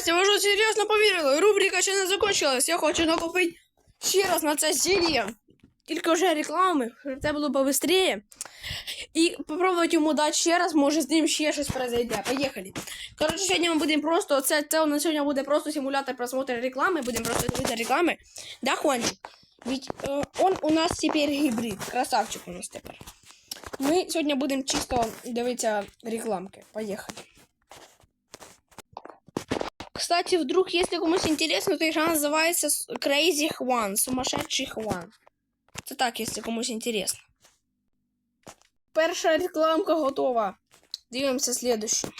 Настя, ви ж серйозно повірили? Рубрика ще не закончилась. Я хочу накопити ще раз на це зілля. Тільки вже реклами, щоб це було побыстрее. І попробувати йому дати ще раз, може з ним ще щось произойде. Поїхали. Коротше, сьогодні ми будемо просто. Це, це у нас сьогодні буде просто симулятор просмотру реклами. Будемо просто дивитися реклами. Да, Хуанчик? Ведь е, он у нас тепер гібрид. Красавчик у нас тепер. Ми сьогодні будемо чисто дивитися рекламки. Поїхали. Кстати, вдруг, если комусь интересно, то игра называется Crazy Juan, сумасшедший Хуан. Це так, якщо комусь интересно. Перша рекламка готова. Дивимося следующую.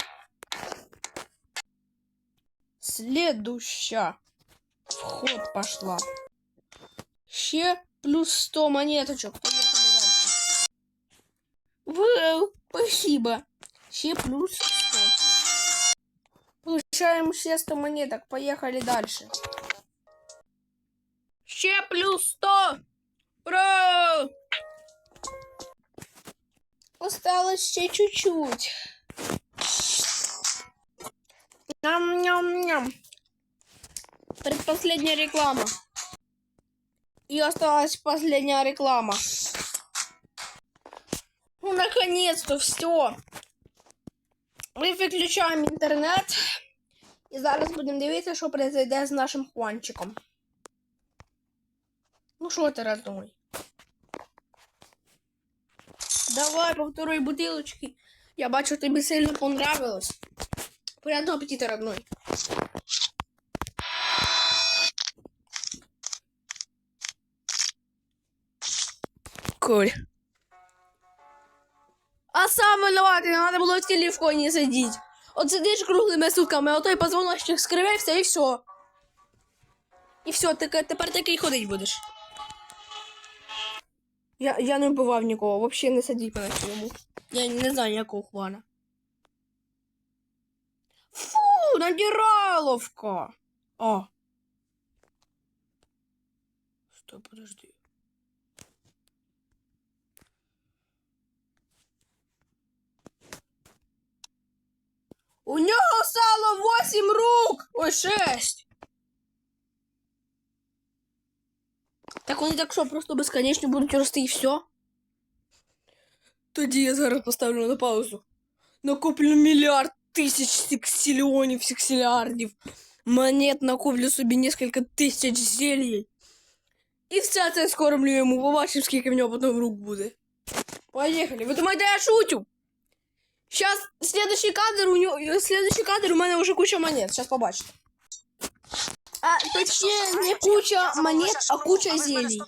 Следующая. Вход пошла. Ще плюс 100 монеточок. Поехали дальше. Вау, спасибо. Ще плюс 100. Получаем все 100 монеток. Поехали дальше. Ще плюс 100. Ура! Осталось ще чуть-чуть. Ням-ням-ням. Предпоследняя реклама. И осталась последняя реклама. Ну, наконец-то все. Ми виключаємо інтернет. І зараз будемо дивитися, що произойде з нашим Хуанчиком. Ну що ти роздумай? Давай по второй бутилочки. Я бачу, тобі сильно понравилось. Приятного аппетита, родной. Коль. А сам винуватий, надо було в телефоні сидіти. От сидиш круглими сутками, а той позвоночник скривився і все. І все, ти тепер такий ходить будеш. Я, я не вбивав нікого, взагалі не сидіть мене в цьому. Я не знаю ніякого хвана. Фу, надираловка. А. Стой, подожди. У нього стало 8 рук! Ой, 6. Так вони так що, просто безконечно будуть рости і все? Тоді я зараз поставлю на паузу. Накоплю мільярд тисяч сексіліонів, сексілярдів. Монет накоплю собі несколько тисяч зелій. І все це скормлю йому, побачимо, скільки в нього потім рук буде. Поїхали. Ви думаєте, я шутю? Сейчас следующий кадр у него, следующий кадр у мене уже куча монет. Сейчас побачите. А точнее не куча монет, а куча зелий.